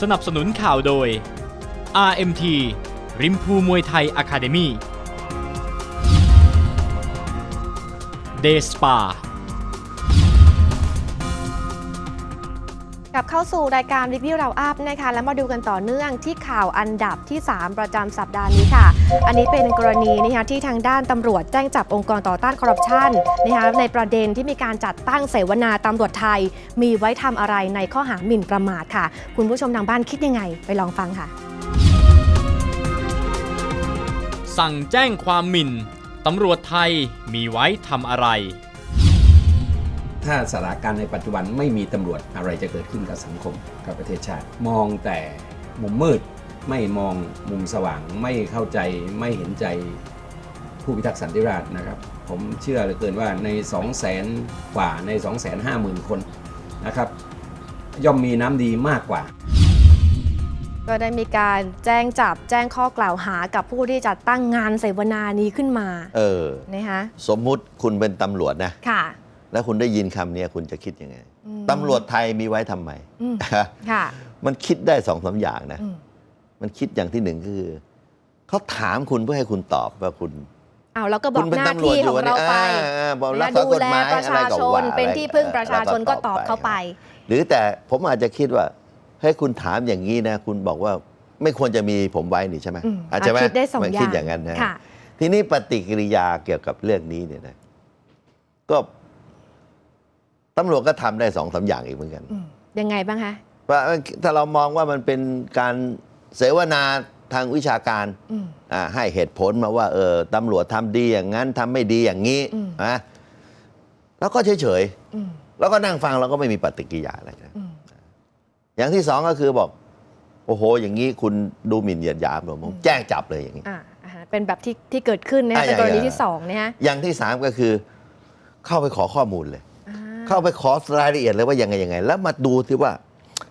สนับสนุนข่าวโดย RMT ริมพูมวยไทยอะคาเดมี่เดสปา กลับเข้าสู่รายการรีวิวเราอัพนะคะ แล้วมาดูกันต่อเนื่องที่ข่าวอันดับที่ 3 ประจำสัปดาห์นี้ค่ะ อันนี้เป็นกรณีนะคะที่ทางด้านตำรวจแจ้งจับองค์กรต่อต้านคอร์รัปชันนะคะในประเด็นที่มีการจัดตั้งเสวนาตำรวจไทย มีไว้ทำอะไรในข้อหาหมิ่นประมาทค่ะ คุณผู้ชมทางบ้านคิดยังไง ไปลองฟังค่ะ สั่งแจ้งความหมิ่นตำรวจไทยมีไว้ทำอะไร ถ้าสถานการณ์ในปัจจุบันไม่มีตำรวจอะไรจะเกิดขึ้นกับสังคมกับประเทศชาติ มองแต่มุมมืดไม่มองมุมสว่างไม่เข้าใจไม่เห็นใจผู้พิทักษ์สันติราษฎร์นะครับ ผมเชื่อเหลือเกินว่าใน 2 0 0แสนกว่าใน 2 5 0 0 0 0 คนนะครับ ย่อมมีน้ำดีมากกว่า ก็ได้มีการแจ้งจับแจ้งข้อกล่าวหากับผู้ที่จัดตั้งงานเสวนานี้ขึ้นมา เออนะคะสมมุติคุณเป็นตำรวจนะ ค่ะ แล้วคุณได้ยินคำเนี้ยคุณจะคิดยังไงอืมตำรวจไทยมีไว้ทำไมอืมค่ะมันคิดได้สองสามอย่างนะอืมมันคิดอย่างที่หนึ่งคือเขาถามคุณเพื่อให้คุณตอบว่าคุณเอาแล้วก็บอคุกณเป็นหน้าตำรวจที่อขอยู่งเราไปอ่าอ่าบอกรัและกษาดูกฎแลหมายประอะไรชาก็ชนว่าเป็นที่พึ่งประชาชนก็ตอบเข้าไป หรือแต่ผมอาจจะคิดว่าให้คุณถามอย่างนี้นะ คุณบอกว่าไม่ควรจะมีผมไว้นี่ใช่ไหมอืมอาจจะไหมคิดได้สองมันอย่าคิดงอย่างนั้นนะค่ะทีนี้ปฏิกิริยาเกี่ยวกับเรื่องนี้เนี่ยนะก็ ตำรวจก็ทำได้สองสามอย่างอีกเหมือนกันอืมยังไงบ้างคะว่าถ้าเรามองว่ามันเป็นการเสวนาทางวิชาการอืมอ่าให้เหตุผลมาว่าเออตำรวจทำดีอย่างนั้นทำไม่ดีอย่างนี้อืมนะแล้วก็เฉยอืมๆแล้วก็นั่งฟังเราก็ไม่มีปฏิกิริยาอะไรนะอืมอย่างที่สองก็คือบอก โอ้โห อย่างนี้คุณดูหมิ่นเหยียดหยามผมผมแจ้งจับเลยอย่างนี้อ่าอ่าฮะเป็นแบบที่ที่เกิดขึ้นนะคะอะเป็นกรณีอย่างที่สองนะฮะอย่างที่สามก็คือ เข้าไปขอข้อมูลเลยอ่า เข้าไปขอรายละเอียดเลยว่ายังไงยังไง แล้วมาดูที่ว่า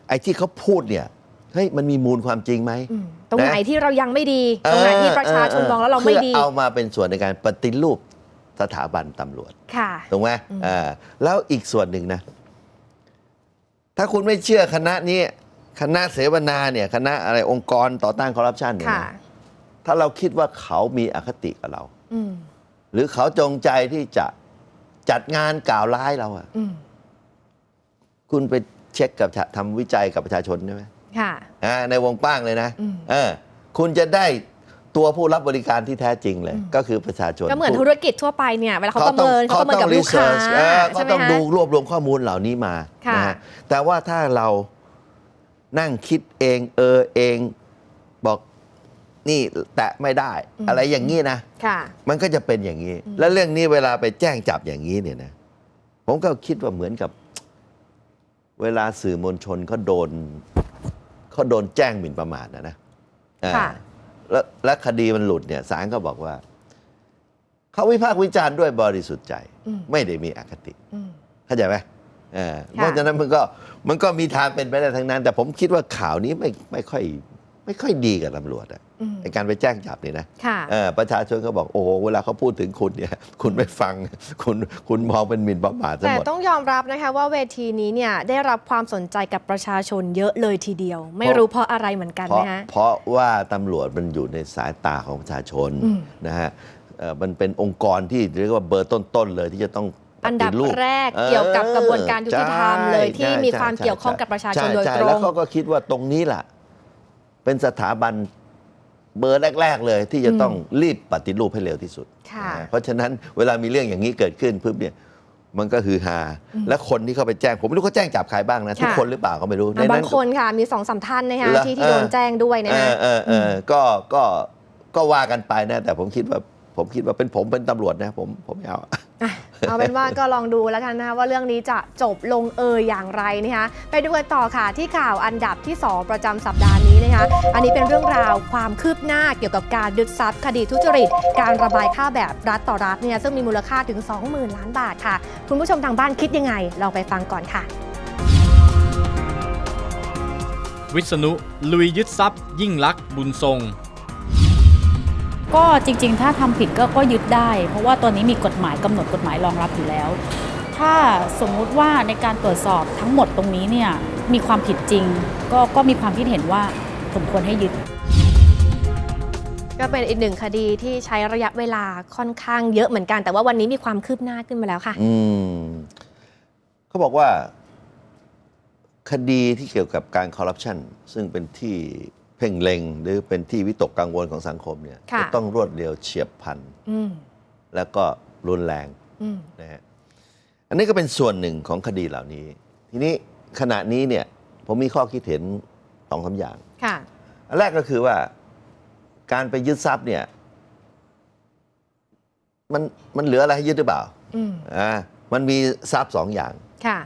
ไอ้ที่เขาพูดเนี่ยเฮ้ยมันมีมูลความจริงไหมอืมตรงไหนที่เรายังไม่ดี ตรงไหนที่ประชาชนเมองแล้วเราไม่ดีพื่อเอามาเป็นส่วนในการปฏิรูปสถาบันตำรวจค่ะถูกไหมอืมอ่าแล้วอีกส่วนหนึ่งนะ ถ้าคุณไม่เชื่อคณะนี้คณะเสวนาเนี่ยคณะอะไรองค์กรต่อต้านคอร์รัปชันเนี่ยค่ะนะถ้าเราคิดว่าเขามีอคติกับเราอืมหรือเขาจงใจที่จะ จัดงานกล่าวร้ายเราอะอืมคุณไปเช็คกับทำวิจัยกับประชาชนใช่ไหมค่ะอ่าในวงกว้างเลยนะอืมเออ คุณจะได้ตัวผู้รับบริการที่แท้จริงเลยอืมก็คือประชาชนก็เหมือนผู้ธุรกิจทั่วไปเนี่ยเวลาเขาประเมินเขาประเมินกับต้องลูกค้า research เออเขาใช่ไหมต้องคะดูรวบรวมข้อมูลเหล่านี้มาค่ะนะฮะแต่ว่าถ้าเรานั่งคิดเองเออเองบอก นี่แตะไม่ได้ อะไรอย่างนี้นะค่ะ มันก็จะเป็นอย่างนี้อืมแล้วเรื่องนี้เวลาไปแจ้งจับอย่างนี้เนี่ยนะ ผมก็คิดว่าเหมือนกับ เวลาสื่อมวลชนเขาโดนเขาโดนแจ้งหมิ่นประมาทนะนะอ่าค่ะแล้วและคดีมันหลุดเนี่ยศาลก็บอกว่าเขาวิพากษ์วิจารณ์ด้วยบริสุทธิ์ใจอืมไม่ได้มีอคติอืมเข้าใจไหมเออค่ะเพราะฉะนั้นมันก็มันก็มีทางเป็นไปได้ทั้งนั้น แต่ผมคิดว่าข่าวนี้ไม่ไม่ค่อย ไม่ค่อยดีกับตำรวจอะอืมในการไปแจ้งจับนี่นะค่ะเออประชาชนก็บอกโอ้โหเวลาเขาพูดถึงคุณเนี่ย คุณไม่ฟังคุณคุณมองเป็นหมิ่นประมาทซะแต่หมดต้องยอมรับนะคะว่าเวทีนี้เนี่ยได้รับความสนใจกับประชาชนเยอะเลยทีเดียว ไม่เพราะรู้เพราะอะไรเหมือนกันเพราะนะคะเพราะว่าตำรวจมันอยู่ในสายตาของประชาชนอืมนะฮะเอ่อมันเป็นองค์กรที่เรียกว่าเบอร์ต้นๆเลยที่จะต้องปอันดับฏิรูปแรกออเกี่ยวกับกระบวนการยุติธรรมเลยที่ใช่มีความใช่เกี่ยวข้องกับประชาชนใโดยใตรแล้วงเขาก็คิดว่าตรงนี้ล่ะ เป็นสถาบันเบอร์แรก ๆ เลยที่จะต้องรีบปฏิรูปให้เร็วที่สุด ค่ะนะเพราะฉะนั้นเวลามีเรื่องอย่างนี้เกิดขึ้นปุ๊บเนี่ยมันก็คือฮาและคนที่เข้าไปแจ้ง ผมไม่รู้เขาแจ้งจับใครบ้างนะ ทุกค่ะคนหรือเปล่าก็ไม่รู้อะใบางคนค่ะ มีสองสามท่านนะคะเหรอที่ที่โดนเออแจ้งด้วยนะเอคะอเออเออก็ก็ก็ว่ากันไปนะ แต่ผมคิดว่าผมคิดว่าเป็นผมเป็นตำรวจนะ ผมผมไม่เอาอะ เอาเป็นว่าก็ลองดูแล้วกันนะคะว่าเรื่องนี้จะจบลงเอยอย่างไรนะคะไปดูกันต่อค่ะที่ข่าวอันดับที่ 2 ประจำสัปดาห์นี้นะคะอันนี้เป็นเรื่องราวความคืบหน้าเกี่ยวกับการยึดทรัพย์คดีทุจริต การระบายค่าแบบรัฐต่อรัฐเนี่ยซึ่งมีมูลค่าถึง 20,000 ล้านบาทค่ะ คุณผู้ชมทางบ้านคิดยังไงลองไปฟังก่อนค่ะ วิษณุลุยยึดทรัพย์ ยิ่งลักษณ์บุญทรง ก็จริงๆ ถ้าทำผิดก็ก็ยึดได้ เพราะว่าตอนนี้มีกฎหมายกำหนดกฎหมายรองรับอยู่แล้ว ถ้าสมมุติว่าในการตรวจสอบทั้งหมดตรงนี้เนี่ยมีความผิดจริง ก็ก็มีความคิดเห็นว่าสมควรให้ยึดก็เป็นอีกหนึ่งคดีที่ใช้ระยะเวลาค่อนข้างเยอะเหมือนกัน แต่ว่าวันนี้มีความคืบหน้าขึ้นมาแล้วค่ะ อืมเขาบอกว่า คดีที่เกี่ยวกับการคอร์รัปชันซึ่งเป็นที่ เพ่งเล็งหรือเป็นที่วิตกกังวลของสังคมเนี่ยค่ะจะต้องรวดเร็วเฉียบพลันอืมแล้วก็รุนแรงอืมนะฮะอันนี้ก็เป็นส่วนหนึ่งของคดีเหล่านี้ ทีนี้ขณะนี้เนี่ยผมมีข้อคิดเห็นสองคำอย่างค่ะอันแรกก็คือว่าการไปยึดทรัพย์เนี่ย มันมันเหลืออะไรให้ยึดหรือเปล่าอืมอ่ามันมีทรัพย์สองอย่าง ค่ะ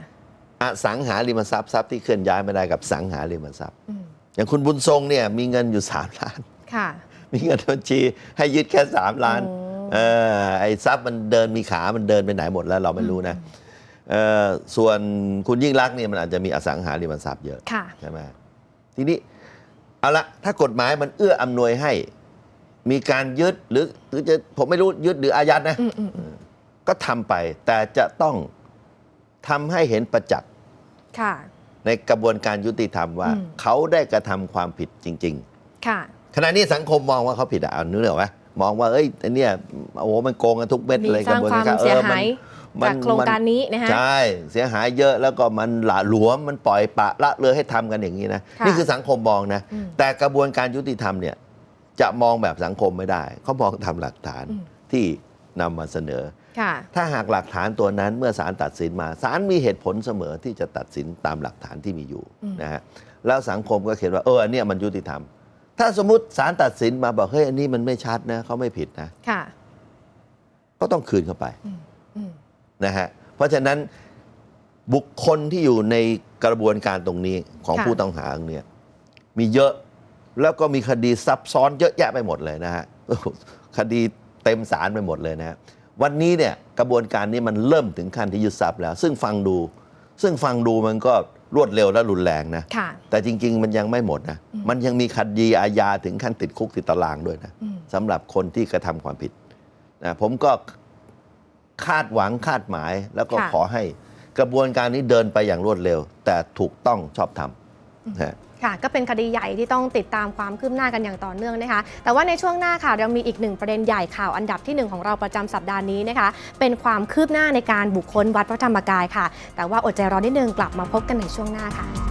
อสังหาริมทรัพย์ทรัพย์ที่เคลื่อนย้ายไม่ได้กับสังหาริมทรัพย์ อืมอย่างคุณบุญทรงเนี่ยมีเงินอยู่สามล้าน ค่ะ มีเงินบัญชีให้ยึดแค่สามล้านโอ้เออไอ้ทรัพย์มันเดินมีขา มันเดินไปไหนหมดแล้วเราไม่รู้นะเออส่วนคุณยิ่งรักษณ์เนี่ยมันอาจจะมีอสังหาริมทรัพย์เยอะค่ะ ใช่ไหมทีนี้เอาละถ้ากฎหมายมันเอื้ออำนวยให้ มีการยึดหรือหรือจะผมไม่รู้ยึดหรืออายัดนะอืมอืมอืมก็ทำไปแต่จะต้องทำให้เห็นประจักษ์ค่ะ ในกระบวนการยุติธรรมว่าอืมเขาได้กระทำความผิดจริงค่ะๆขณะนี้สังคมมองว่าเขาผิดอะเอานึกออกไหมมองว่าเอ้ยไอ้เนี่ยโอ้โหมันโกงกันทุกเม็ดมีเลยสกระร้างบวนความการเสียออหายมันจากโครงการนี้นะฮะใช่เสียหายเยอะแล้วก็มันหละหลวมมันปล่อยปละละเลยให้ทำกันอย่างนี้นะค่ะนี่คือสังคมมองนะอืมแต่กระบวนการยุติธรรมเนี่ยจะมองแบบสังคมไม่ได้ เขามองทำหลักฐานอืมที่นำมาเสนอค่ะ ถ้าหากหลักฐานตัวนั้นเมื่อศาลตัดสินมาศาลมีเหตุผลเสมอที่จะตัดสินตามหลักฐานที่มีอยู่อืมนะฮะแล้วสังคมก็เห็นว่าเอออันเนี้ยมันยุติธรรม ถ้าสมมติศาลตัดสินมาบอกเฮ้ยอันนี้มันไม่ชัดนะเขาไม่ผิดนะค่ะ ก็ต้องคืนเข้าไปอืมอืมนะฮะเพราะฉะนั้นบุคคลที่อยู่ในกระบวนการตรงนี้ของค่ะผู้ต้องหาเนี่ยมีเยอะแล้วก็มีคดีซับซ้อนเยอะแยะไปหมดเลยนะฮะคดีเต็มศาลไปหมดเลยนะฮะ วันนี้เนี่ยกระบวนการนี้มันเริ่มถึงขั้นที่ยึดทรัพย์แล้ว ซึ่งฟังดู ซึ่งฟังดูมันก็รวดเร็วและรุนแรงนะค่ะแต่จริง ๆ มันยังไม่หมดนะมันยังมีคดีอาญาถึงขั้นติดคุกติดตารางด้วยนะอืมสำหรับคนที่กระทำความผิดนะผมก็คาดหวังคาดหมายแล้วก็ค่ะขอให้กระบวนการนี้เดินไปอย่างรวดเร็ว แต่ถูกต้องชอบธรรมนะฮะ ค่ะก็เป็นคดีใหญ่ที่ต้องติดตามความคืบหน้ากันอย่างต่อเนื่องนะคะ แต่ว่าในช่วงหน้าค่ะเรามีอีกหนึ่งประเด็นใหญ่ข่าวอันดับที่หนึ่งของเราประจำสัปดาห์นี้นะคะ เป็นความคืบหน้าในการบุคคลวัดพระธรรมกายค่ะ แต่ว่าอดใจรอนิดนึงกลับมาพบกันในช่วงหน้าค่ะ